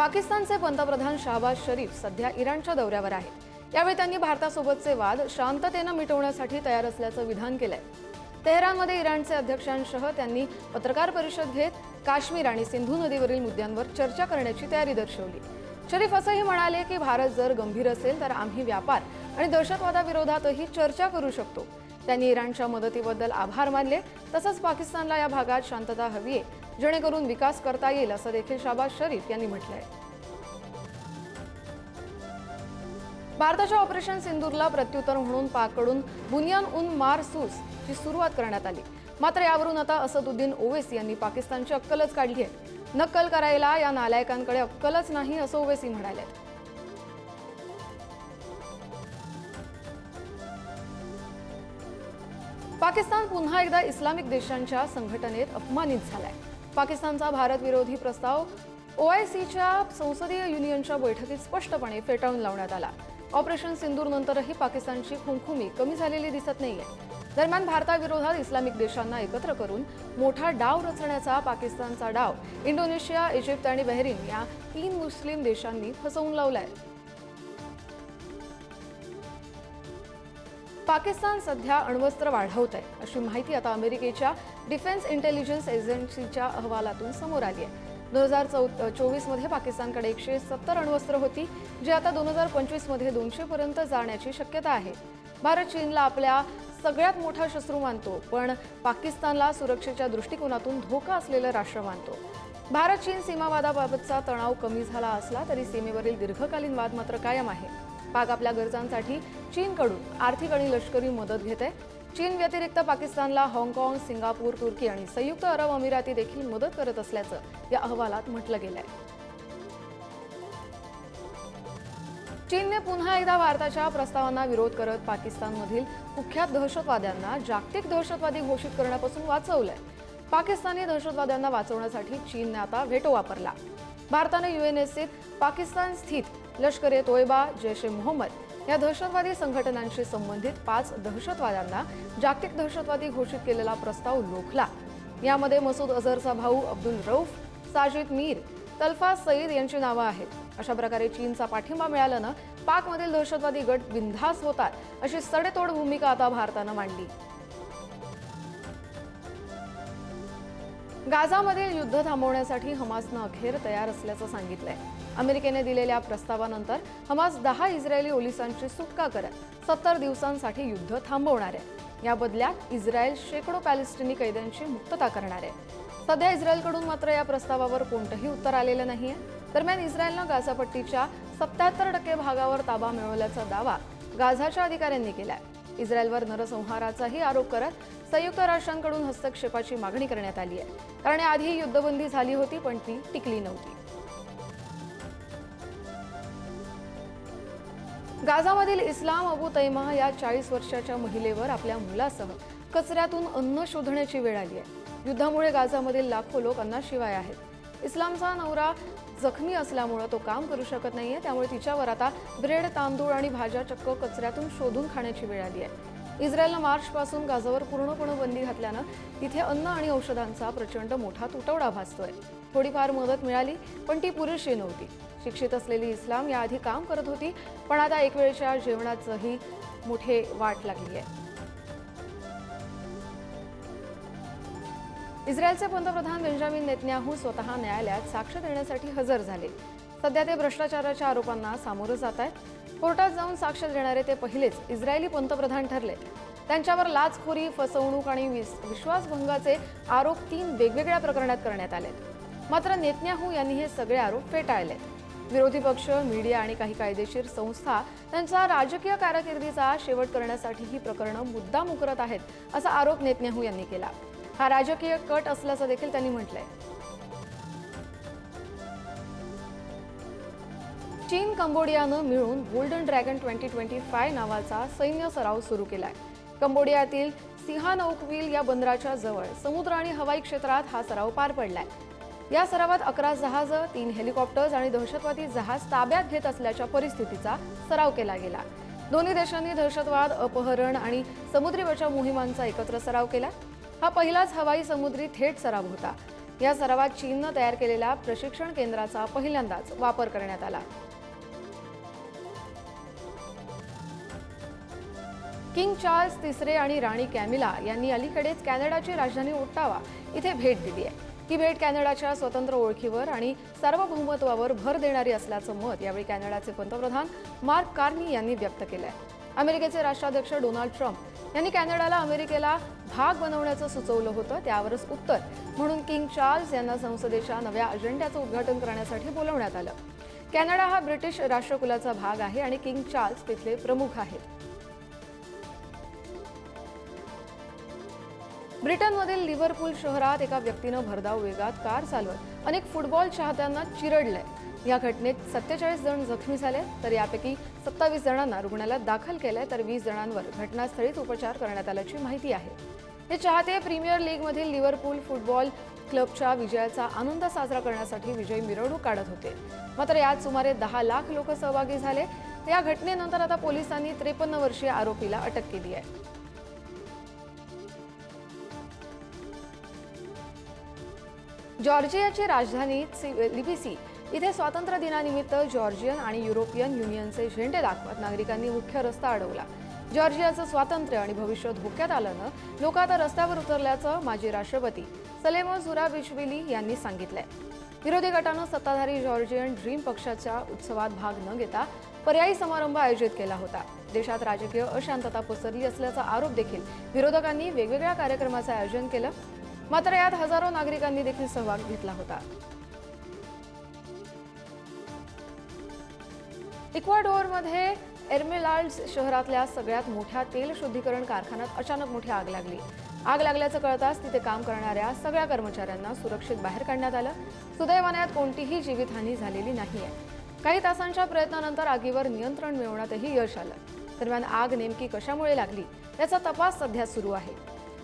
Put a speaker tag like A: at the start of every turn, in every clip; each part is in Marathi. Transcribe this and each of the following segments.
A: पाकिस्तानचे पंतप्रधान शाहबाज शरीफ सध्या इराणच्या दौऱ्यावर आहेत. यावेळी त्यांनी भारतासोबतचे वाद शांततेनं मिटवण्यासाठी तयार असल्याचं विधान केलंय. तेहरानमध्ये इराणचे अध्यक्षांसह त्यांनी पत्रकार परिषद घेत काश्मीर आणि सिंधू नदीवरील मुद्द्यांवर चर्चा करण्याची तयारी दर्शवली. शरीफ असंही म्हणाले की भारत जर गंभीर असेल तर आम्ही व्यापार आणि दहशतवादाविरोधातही चर्चा करू शकतो. त्यांनी इराणच्या मदतीबद्दल आभार मानले. तसंच पाकिस्तानला या भागात शांतता हवी आहे. जेणेकरून विकास करता येईल असं देखील शाबाज शरीफ यांनी म्हटलंय. भारताच्या ऑपरेशन सिंदूरला प्रत्युत्तर म्हणून पाककडून बुनियान उन मार सूस ची सुरुवात करण्यात आली. मात्र यावरून आता असदुद्दीन ओवेसी यांनी पाकिस्तानची अक्कलच काढली आहे. नक्कल करायला या नालायकांकडे अक्कलच नाही असं ओवेसी म्हणाले. पाकिस्तान पुन्हा एकदा इस्लामिक देशांच्या संघटनेत अपमानित झालाय. पाकिस्तानचा भारत विरोधी प्रस्ताव ओआयसीच्या संसदीय युनियनच्या बैठकीत स्पष्टपणे फेटाळून लावण्यात आला. ऑपरेशन सिंदूर नंतरही पाकिस्तानची खुमखुमी कमी झालेली दिसत नाहीये. दरम्यान भारताविरोधात इस्लामिक देशांना एकत्र करून मोठा डाव रचण्याचा पाकिस्तानचा डाव इंडोनेशिया इजिप्त आणि बहरीन या तीन मुस्लिम देशांनी फसवून लावलाय. पाकिस्तान सध्या अण्वस्त्र वाढवत आहे अशी माहिती आता अमेरिकेच्या डिफेन्स इंटेलिजन्स एजन्सीच्या अहवालातून समोर आली आहे. दोन हजार चौ चोवीसमध्ये पाकिस्तानकडे एकशे सत्तर अण्वस्त्र होती जी आता दोन हजार पंचवीसमध्ये दोनशेपर्यंत जाण्याची शक्यता आहे. भारत चीनला आपल्या सगळ्यात मोठा शत्रू मानतो पण पाकिस्तानला सुरक्षेच्या दृष्टिकोनातून धोका असलेलं राष्ट्र मानतो. भारत चीन सीमावादाबाबतचा तणाव कमी झाला असला तरी सीमेवरील दीर्घकालीन वाद मात्र कायम आहे. पाक आपल्या गरजांसाठी चीनकडून आर्थिक आणि लष्करी मदत घेते. चीन व्यतिरिक्त पाकिस्तानला हाँगकाँग सिंगापूर तुर्की आणि संयुक्त अरब अमिराती देखील मदत करत असल्याचं या अहवालात म्हटलं गेलंय. चीनने पुन्हा एकदा भारताच्या प्रस्तावांना विरोध करत पाकिस्तानमधील कुख्यात दहशतवाद्यांना जागतिक दहशतवादी घोषित करण्यापासून वाचवलंय. पाकिस्तानी दहशतवाद्यांना वाचवण्यासाठी चीनने आता व्हेटो वापरला. भारताने युएनएससीत पाकिस्तान स्थित लष्कर ए तोयबा जैश ए मोहम्मद या दहशतवादी संघटनांशी संबंधित पाच दहशतवाद्यांना जागतिक दहशतवादी घोषित केलेला प्रस्ताव लोखला. यामध्ये मसूद अझरचा भाऊ अब्दुल रौफ साजिद मीर तल्फा सईद यांची नावं आहेत. अशा प्रकारे चीनचा पाठिंबा मिळाल्यानं पाकमधील दहशतवादी गट बिनधास होतात अशी सडेतोड भूमिका आता भारतानं मांडली. गाझामधील युद्ध थांबवण्यासाठी हमासनं अखेर तयार असल्याचं सांगितलंय. अमेरिकेने दिलेल्या प्रस्तावानंतर हमास दहा इस्रायली पोलिसांची सुटका करत सत्तर दिवसांसाठी युद्ध थांबवणार आहे. या बदल्यात इस्रायल शेकडो पॅलेस्टिनी कैद्यांची मुक्तता करणार आहे. सध्या इस्रायलकडून मात्र या प्रस्तावावर कोणतंही उत्तर आलेलं नाहीये. दरम्यान इस्रायलनं गाझापट्टीच्या सत्याहत्तर टक्के भागावर ताबा मिळवल्याचा दावा गाझाच्या अधिकाऱ्यांनी केलाय. इस्रायलवर नरसंहाराचाही आरोप करत संयुक्त राष्ट्रांकडून हस्तक्षेपाची मागणी करण्यात आली आहे कारण आधी युद्धबंदी झाली होती पण ती टिकली नव्हती. गाझामधील इस्लाम अबू तैमा या चाळीस वर्षाच्या महिलेवर आपल्या मुलासह कचऱ्यातून अन्न शोधण्याची वेळ आली आहे. युद्धामुळे गाझामधील लाखो लोक अन्नाशिवाय आहेत. इस्लामचा नवरा जखमी असल्यामुळं तो काम करू शकत नाहीये त्यामुळे तिच्यावर आता ब्रेड तांदूळ आणि भाज्या चक्क कचऱ्यातून शोधून खाण्याची वेळ आली आहे. इस्रायलनं मार्चपासून गाझावर पूर्णपणे बंदी घातल्यानं तिथे अन्न आणि औषधांचा प्रचंड मोठा तुटवडा भासतोय. थोडीफार मदत मिळाली पण ती पुरेशी नव्हती. शिक्षित असलेली इस्लाम याआधी काम करत होती पण आता एक वेळच्या जेवणाचंही मोठे वाट लागली आहे. इस्रायलचे पंतप्रधान बेंजामिन नेतन्याहू स्वतः न्यायालयात साक्ष देण्यासाठी हजर झाले. सध्या ते भ्रष्टाचाराच्या आरोपांना सामोरं जात आहेत. कोर्टात जाऊन साक्ष देणारे ते पहिलेच इस्रायली पंतप्रधान ठरले. त्यांच्यावर लाचखोरी फसवणूक आणि विश्वासभंगाचे आरोप तीन वेगवेगळ्या प्रकरणात करण्यात आले मात्र नेतन्याहू यांनी हे सगळे आरोप फेटाळले विरोधी पक्ष मीडिया आणि काही कायदेशीर संस्था त्यांच्या राजकीय कारकिर्दीचा शेवट करण्यासाठी ही प्रकरणं मुद्दाम करत आहेत असा आरोप नेतन्याहू यांनी केला. हा राजकीय कट असल्याचं देखील त्यांनी म्हटलंय. चीन कंबोडियानं मिळून golden dragon twenty twenty five नावाचा सैन्य सराव सुरू केलाय. कंबोडियातील सिहानौकविल या बंदराच्या जवळ समुद्र आणि हवाई क्षेत्रात हा सराव पार पडलाय. या सरावात अकरा जहाजं तीन हेलिकॉप्टर्स आणि दहशतवादी जहाज ताब्यात घेत असल्याच्या परिस्थितीचा सराव केला गेला. दोन्ही देशांनी दहशतवाद अपहरण आणि समुद्री बचाव मोहिमांचा एकत्र सराव केला. हा पहिलाच हवाई समुद्री थेट सराव होता. या सरावात चीननं तयार केलेल्या प्रशिक्षण केंद्राचा पहिल्यांदाच वापर करण्यात आला. किंग चार्ल्स तिसरे आणि राणी कॅमिला यांनी अलीकडेच कॅनडाची राजधानी ओट्टावा इथे भेट दिली आहे. ही भेट कॅनडाच्या स्वतंत्र ओळखीवर आणि सार्वभौमत्वावर भर देणारी असल्याचं मत यावेळी कॅनडाचे पंतप्रधान मार्क कार्नी यांनी व्यक्त केलं आहे अमेरिकेचे राष्ट्राध्यक्ष डोनाल्ड ट्रम्प यांनी कॅनडाला अमेरिकेला भाग बनवण्याचं सुचवलं होतं त्यावरच उत्तर. म्हणून किंग चार्ल्स यांना संसदेच्या नव्या अजेंड्याचं उद्घाटन करण्यासाठी बोलवण्यात आलं. कॅनडा हा ब्रिटिश राष्ट्रकुलाचा भाग आहे आणि किंग चार्ल्स तिथले प्रमुख आहेत. ब्रिटनमधील लिव्हरपूल शहरात एका व्यक्तीनं भरधाव वेगात कार चालवत अनेक फुटबॉल चाहत्यांना चिरडलंय. या घटनेत सत्तेचाळीस जण जखमी झाले तर यापैकी सत्तावीस जणांना रुग्णालयात दाखल केलंय तर वीस जणांवर घटनास्थळीच उपचार करण्यात आल्याची माहिती आहे. हे चाहते प्रीमियर लीगमधील लिव्हरपूल फुटबॉल क्लबच्या विजयाचा आनंद साजरा करण्यासाठी विजयी मिरवणूक काढत होते. मात्र यात सुमारे दहा लाख लोक सहभागी झाले. या घटनेनंतर आता पोलिसांनी त्रेपन्न वर्षीय आरोपीला अटक केली आहे. जॉर्जियाची राजधानी लिबिसी. इथे स्वातंत्र्य दिनानिमित्त जॉर्जियन आणि युरोपियन युनियनचे झेंडे दाखवत नागरिकांनी मुख्य रस्ता अडवला. जॉर्जियाचं स्वातंत्र्य आणि भविष्य धोक्यात आल्यानं लोक आता रस्त्यावर उतरल्याचं माजी राष्ट्रपती सलेमो झुराबिश्विली यांनी सांगितलंय. विरोधी गटानं सत्ताधारी जॉर्जियन ड्रीम पक्षाच्या उत्सवात भाग न घेता पर्यायी समारंभ आयोजित केला होता. देशात राजकीय अशांतता पसरली असल्याचा आरोप देखील विरोधकांनी वेगवेगळ्या कार्यक्रमाचं आयोजन केलं. मात्र यात हजारो नागरिकांनी देखील सहभाग घेतला होता. इक्वाडोरमध्ये एर्मेलाल्ड्स शहरातल्या सगळ्यात मोठ्या तेल शुद्धीकरण कारखान्यात अचानक मोठी आग लागली. आग लागल्याचं कळताच तिथे काम करणाऱ्या सगळ्या कर्मचाऱ्यांना सुरक्षित बाहेर काढण्यात आलं. सुदैवाने यात कोणतीही जीवितहानी झालेली नाही आहे काही तासांच्या प्रयत्नानंतर आगीवर नियंत्रण मिळवण्यातही यश आलं. दरम्यान आग नेमकी कशामुळे लागली याचा तपास सध्या सुरू आहे.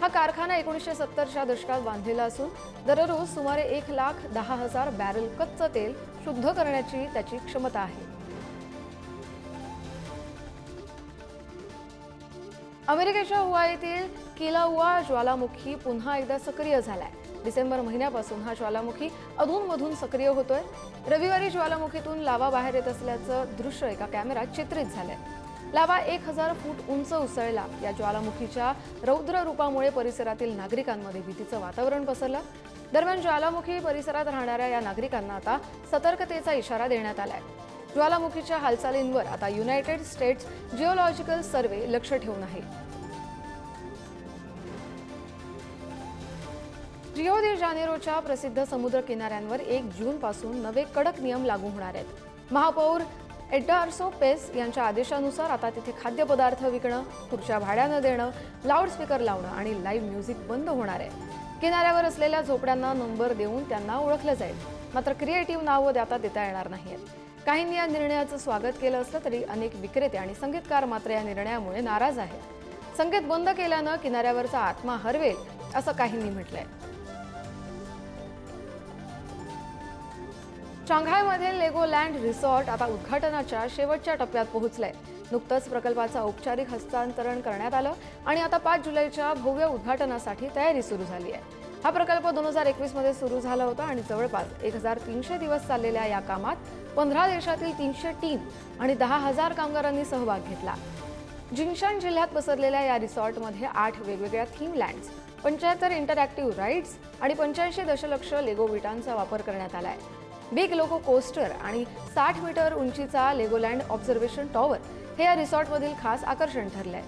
A: हा कारखाना एकोणीसशे सत्तरच्या दशकात बांधलेला असून दररोज सुमारे एक लाख दहा हजार बॅरल कच्चं तेल शुद्ध करण्याची त्याची क्षमता आहे. अमेरिकेच्या हुवाईतील किलाउआ ज्वालामुखी पुन्हा एकदा सक्रिय झालाय. डिसेंबर महिन्यापासून हा ज्वालामुखी अधूनमधून सक्रिय होतोय. रविवारी ज्वालामुखीतून लावा बाहेर येत असल्याचं दृश्य एका कॅमेरात चित्रित झालंय. लावा एक हजार फूट उंच उसळला. या ज्वालामुखीच्या रौद्र रूपामुळे परिसरातील नागरिकांमध्ये भीतीचं वातावरण पसरलं. दरम्यान ज्वालामुखी परिसरात राहणाऱ्या या नागरिकांना आता सतर्कतेचा इशारा देण्यात आलाय. ज्वालामुखीच्या हालचालींवर आता युनायटेड स्टेट्स जिओलॉजिकल सर्वे लक्ष ठेवून आहे. रिओ दे जानेरोच्या प्रसिद्ध समुद्र किनाऱ्यांवर एक जून पासून नवे कडक नियम लागू होणार आहेत. महापौर एड्डार्सो पेस यांच्या आदेशानुसार आता तिथे खाद्यपदार्थ विकणं खुर्च्या भाड्यानं देणं लाऊडस्पीकर लावणं आणि लाईव्ह म्युझिक बंद होणार आहे. किनाऱ्यावर असलेल्या झोपड्यांना नंबर देऊन त्यांना ओळखलं जाईल. मात्र क्रिएटिव्ह नावं आता देता येणार नाहीत काहींनी या निर्णयाचं स्वागत केलं असलं तरी अनेक विक्रेते आणि संगीतकार मात्र या निर्णयामुळे नाराज आहेत. संगीत बंद केल्यानं किनाऱ्यावरचा आत्मा हरवेल असं काहींनी म्हटलंय. शांघायमधील लेगोलँड रिसॉर्ट आता उद्घाटनाच्या शेवटच्या टप्प्यात पोहोचलंय. नुकतंच प्रकल्पाचं औपचारिक हस्तांतरण करण्यात आलं आणि आता पाच जुलैच्या भव्य उद्घाटनासाठी तयारी सुरू झाली आहे हा प्रकल्प दोन हजार एकवीसमध्ये सुरू झाला होता आणि जवळपास एक हजार तीनशे दिवस चाललेल्या या कामात पंधरा देशातील तीनशे टीम आणि दहा हजार कामगारांनी सहभाग घेतला. जिंशान जिल्ह्यात पसरलेल्या या रिसॉर्टमध्ये आठ वेगवेगळ्या थीम लँड्स पंच्याहत्तर इंटरॅक्टिव्ह राईड्स आणि पंच्याऐंशी दशलक्ष लेगो विटांचा वापर करण्यात आला आहे बिग लोको कोस्टर आणि साठ मीटर उंचीचा लेगोलँड ऑब्झर्वेशन टॉवर हे या रिसॉर्टमधील खास आकर्षण ठरलंय.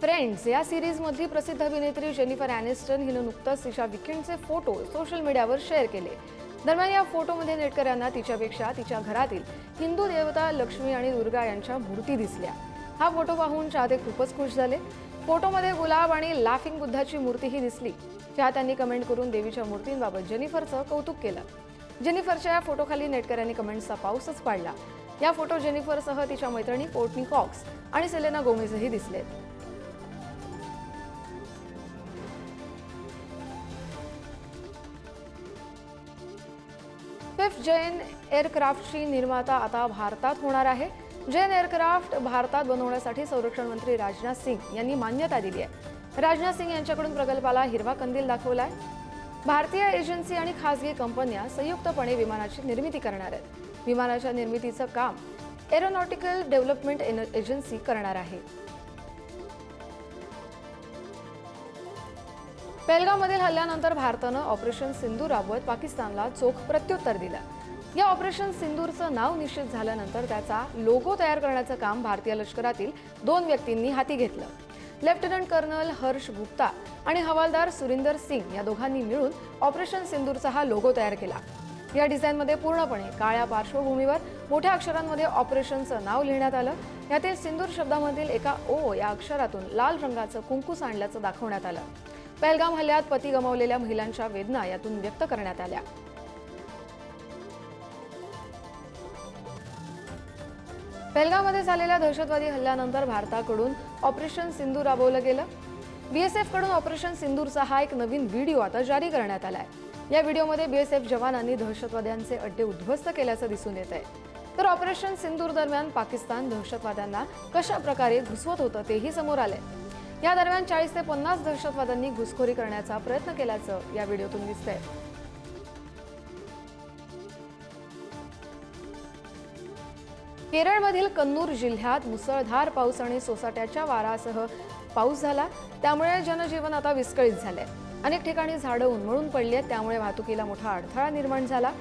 A: फ्रेंड्स या सिरीजमधली प्रसिद्ध अभिनेत्री जेनिफर अॅनिस्टन हिनं नुकतंच तिच्या विकेंडचे फोटो सोशल मीडियावर शेअर केले. दरम्यान या फोटोमध्ये नेटकऱ्यांना तिच्यापेक्षा तिच्या घरातील हिंदू देवता लक्ष्मी आणि दुर्गा यांच्या मूर्ती दिसल्या. हा फोटो पाहून चाहते खूपच खुश झाले. फोटोमध्ये गुलाब आणि लाफिंग बुद्धाची मूर्तीही दिसली. चाहत्यांनी कमेंट करून देवीच्या मूर्तींबाबत जेनिफरचं कौतुक केलं. जेनिफरच्या या फोटोखाली नेटकऱ्यांनी कमेंट्सचा पाऊसच पाडला. या फोटो जेनिफरसह तिच्या मैत्रिणी कोर्टनी कॉक्स आणि सेलेना गोमेजही दिसलेत. फिफ्थ जैन एअरक्राफ्टची निर्माता आता भारतात होणार आहे. जैन एअरक्राफ्ट भारतात बनवण्यासाठी संरक्षण मंत्री राजनाथ सिंग यांनी मान्यता दिली आहे. राजनाथ सिंग यांच्याकडून प्रकल्पाला हिरवा कंदील दाखवलाय. भारतीय एजन्सी आणि खासगी कंपन्या संयुक्तपणे विमानाची निर्मिती करणार आहेत. विमानाच्या निर्मितीचं काम एरोनॉटिकल डेव्हलपमेंट एन- एजन्सी करणार आहे. पेलगावमधील हल्ल्यानंतर भारतानं ऑपरेशन सिंधू राबवत पाकिस्तानला चोख प्रत्युत्तर दिलं. या ऑपरेशन सिंदूरचं नाव निश्चित झाल्यानंतर त्याचा लोगो तयार करण्याचं काम भारतीय लष्करातील दोन व्यक्तींनी हाती घेतलं. लेफ्टनंट कर्नल हर्ष गुप्ता आणि हवालदार सुरिंदर सिंग या दोघांनी मिळून ऑपरेशन सिंदूरचा हा लोगो तयार केला. या डिझाईनमध्ये पूर्णपणे काळ्या पार्श्वभूमीवर मोठ्या अक्षरांमध्ये ऑपरेशनचं नाव लिहिण्यात आलं. यातील सिंदूर शब्दामधील एका ओ या अक्षरातून लाल रंगाचं कुंकू सांडल्याचं दाखवण्यात आलं. पहलगाम हल्ल्यात पती गमावलेल्या महिलांच्या वेदना यातून व्यक्त करण्यात आल्या. पेलगावमध्ये झालेल्या दहशतवादी हल्ल्यानंतर भारताकडून ऑपरेशन सिंदूर राबवलं गेलं. बीएसएफकडून ऑपरेशन सिंदूरचा हा एक नवीन व्हिडिओ आता जारी करण्यात आलाय. या व्हिडिओमध्ये बीएसएफ जवानांनी दहशतवाद्यांचे अड्डे उद्ध्वस्त केल्याचं दिसून येत आहे. तर ऑपरेशन सिंदूर दरम्यान पाकिस्तान दहशतवाद्यांना कशा प्रकारे घुसवत होतं तेही समोर आले या दरम्यान चाळीस ते पन्नास दहशतवाद्यांनी घुसखोरी करण्याचा प्रयत्न केल्याचं या व्हिडिओतून दिसतंय. केरळमधील कन्नूर जिल्ह्यात मुसळधार पाऊस आणि सोसाट्याच्या वारासह पाऊस झाला. त्यामुळे जनजीवन आता विस्कळीत झालंय. अनेक ठिकाणी झाडं उन्मळून पडली आहेत. त्यामुळे वाहतुकीला मोठा अडथळा निर्माण झाला.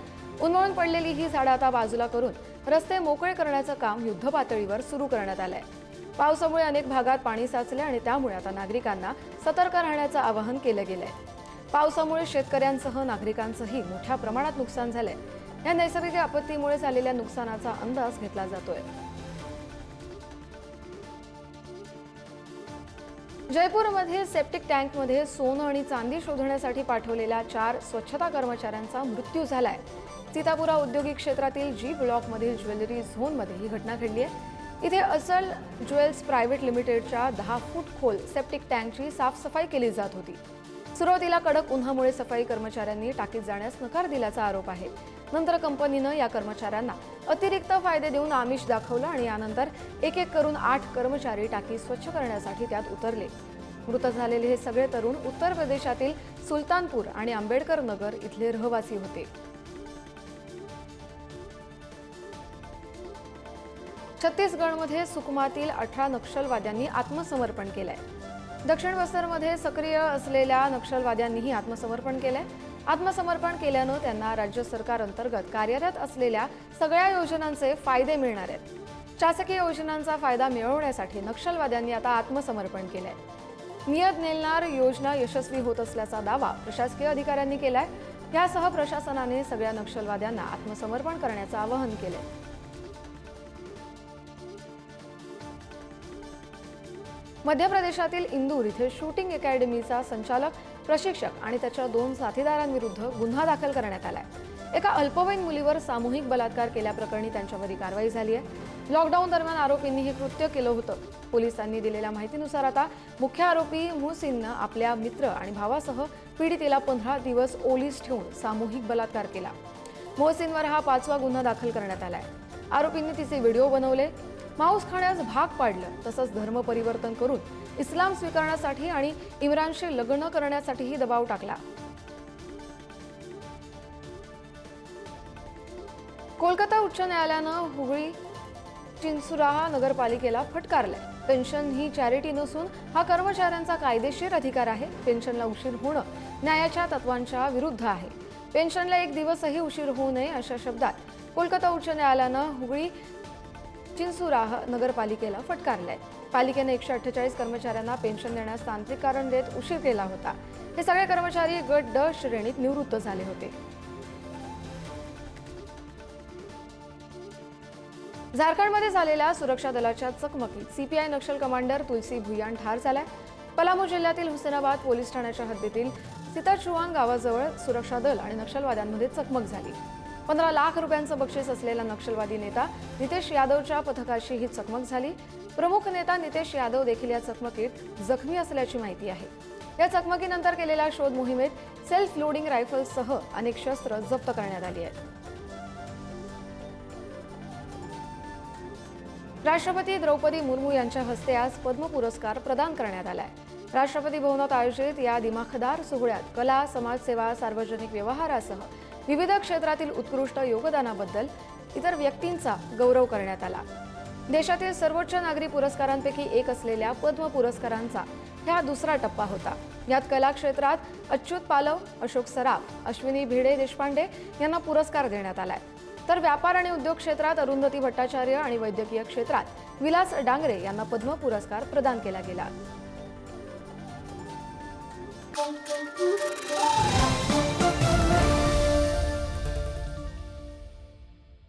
A: उन्मळून पडलेली ही झाडं आता बाजूला करून रस्ते मोकळे करण्याचं काम युद्धपातळीवर सुरू करण्यात आलंय. पावसामुळे अनेक भागात पाणी साचले आणि त्यामुळे आता नागरिकांना सतर्क राहण्याचं आवाहन केलं गेलंय. पावसामुळे शेतकऱ्यांसह नागरिकांचंही मोठ्या प्रमाणात नुकसान झालंय. या नैसर्गिक आपत्तीमुळे झालेल्या नुकसानाचा अंदाज घेतला जातोय. जयपूरमध्ये सेप्टिक टँकमध्ये सोनं आणि चांदी शोधण्यासाठी पाठवलेल्या चार स्वच्छता कर्मचाऱ्यांचा मृत्यू झालाय. सीतापुरा औद्योगिक क्षेत्रातील जी ब्लॉकमधील ज्वेलरी झोनमध्ये ही घटना घडली आहे इथे असल ज्वेल्स प्रायव्हेट लिमिटेडच्या दहा फूट खोल सेप्टिक टँकची साफसफाई केली जात होती. सुरुवातीला कडक उन्हामुळे सफाई कर्मचाऱ्यांनी टाकीत जाण्यास नकार दिल्याचा आरोप आहे. नंतर कंपनीनं या कर्मचाऱ्यांना अतिरिक्त फायदे देऊन आमिष दाखवलं आणि यानंतर एक एक करून आठ कर्मचारी टाकी स्वच्छ करण्यासाठी त्यात उतरले. मृत झालेले हे सगळे तरुण उत्तर प्रदेशातील सुलतानपूर आणि आंबेडकर नगर इथले रहिवासी होते. छत्तीसगडमध्ये सुकमातील अठरा नक्षलवाद्यांनी आत्मसमर्पण केलंय. दक्षिण बस्तरमध्ये सक्रिय असलेल्या नक्षलवाद्यांनीही आत्मसमर्पण केलंय. आत्मसमर्पण केल्यानं त्यांना राज्य सरकार अंतर्गत कार्यरत असलेल्या सगळ्या योजनांचे फायदे मिळणार आहेत. शासकीय योजनांचा फायदा मिळवण्यासाठी नक्षलवाद्यांनी आता आत्मसमर्पण केलंय. नियत नेलनार योजना यशस्वी होत असल्याचा दावा प्रशासकीय अधिकाऱ्यांनी केलाय. यासह प्रशासनाने सगळ्या नक्षलवाद्यांना आत्मसमर्पण करण्याचं आवाहन केलंय. मध्य प्रदेशातील इंदूर इथे शूटिंग अकॅडमीचा संचालक प्रशिक्षक आणि त्याच्या दोन साथीदारांविरुद्ध गुन्हा दाखल करण्यात आलाय. एका अल्पवयीन मुलीवर सामूहिक बलात्कार केल्याप्रकरणी त्यांच्यावर ही कारवाई झाली आहे. लॉकडाऊन दरम्यान आरोपींनी हे कृत्य केलं होतं. पोलिसांनी दिलेल्या माहितीनुसार आता मुख्य आरोपी मुहसिननं आपल्या मित्र आणि भावासह पीडितेला पंधरा दिवस ओलीस ठेवून सामूहिक बलात्कार केला. मोहसिनवर हा पाचवा गुन्हा दाखल करण्यात आलाय. आरोपींनी तिचे व्हिडिओ बनवले. मांस खाण्यास भाग पाडलं तसंच धर्म परिवर्तन करून इस्लाम स्वीकारण्यासाठी आणि इम्रानशी लग्न करण्यासाठीही दबाव टाकला. कोलकाता उच्च न्यायालयानं हुगळी चिंचुराहा नगरपालिकेला फटकारलंय. पेन्शन ही चॅरिटी नसून हा कर्मचाऱ्यांचा कायदेशीर अधिकार आहे. पेन्शनला उशीर होणं न्यायाच्या तत्वांच्या विरुद्ध आहे. पेन्शनला एक दिवसही उशीर होऊ नये अशा शब्दात कोलकाता उच्च न्यायालयानं हुगळी चिन्सुराह नगरपालिकेला फटकारलंय. पालिकेने एकशे अठ्ठेचाळीस कर्मचाऱ्यांना पेन्शन देण्यास तांत्रिक कारण देत उशीर केला होता. हे सगळे कर्मचारी गट ड श्रेणीत निवृत्त झाले होते. झारखंडमध्ये झालेल्या सुरक्षा दलाच्या चकमकीत सीपीआय नक्षल कमांडर तुलसी भुयान ठार झालाय. पलामू जिल्ह्यातील हुसेनाबाद पोलीस ठाण्याच्या हद्दीतील सीताचुवांग गावाजवळ सुरक्षा दल आणि नक्षलवाद्यांमध्ये चकमक झाली. पंधरा लाख रुपयांचं बक्षीस असलेला नक्षलवादी नेता नितेश यादवच्या पथकाशी ही चकमक झाली. प्रमुख नेता नितेश यादव देखील या चकमकीत जखमी असल्याची माहिती आहे. या चकमकीनंतर केलेल्या शोध मोहिमेत सेल्फ लोडिंग रायफल्ससह अनेक शस्त्र जप्त करण्यात आली आहेत. राष्ट्रपती द्रौपदी मुर्मू यांच्या हस्ते आज पद्म पुरस्कार प्रदान करण्यात आलाय. राष्ट्रपती भवनात आयोजित या दिमाखदार सोहळ्यात कला समाजसेवा सार्वजनिक व्यवहारासह विविध क्षेत्रातील उत्कृष्ट योगदानाबद्दल इतर व्यक्तींचा गौरव करण्यात आला. देशातील सर्वोच्च नागरी पुरस्कारांपैकी एक असलेल्या पद्म पुरस्कारांचा ह्या दुसरा टप्पा होता. यात कला क्षेत्रात अच्युत पालव अशोक सराफ अश्विनी भिडे देशपांडे यांना पुरस्कार देण्यात आलाय. तर व्यापार आणि उद्योग क्षेत्रात अरुंधती भट्टाचार्य आणि वैद्यकीय क्षेत्रात विलास डांगरे यांना पद्म पुरस्कार प्रदान केला गेला.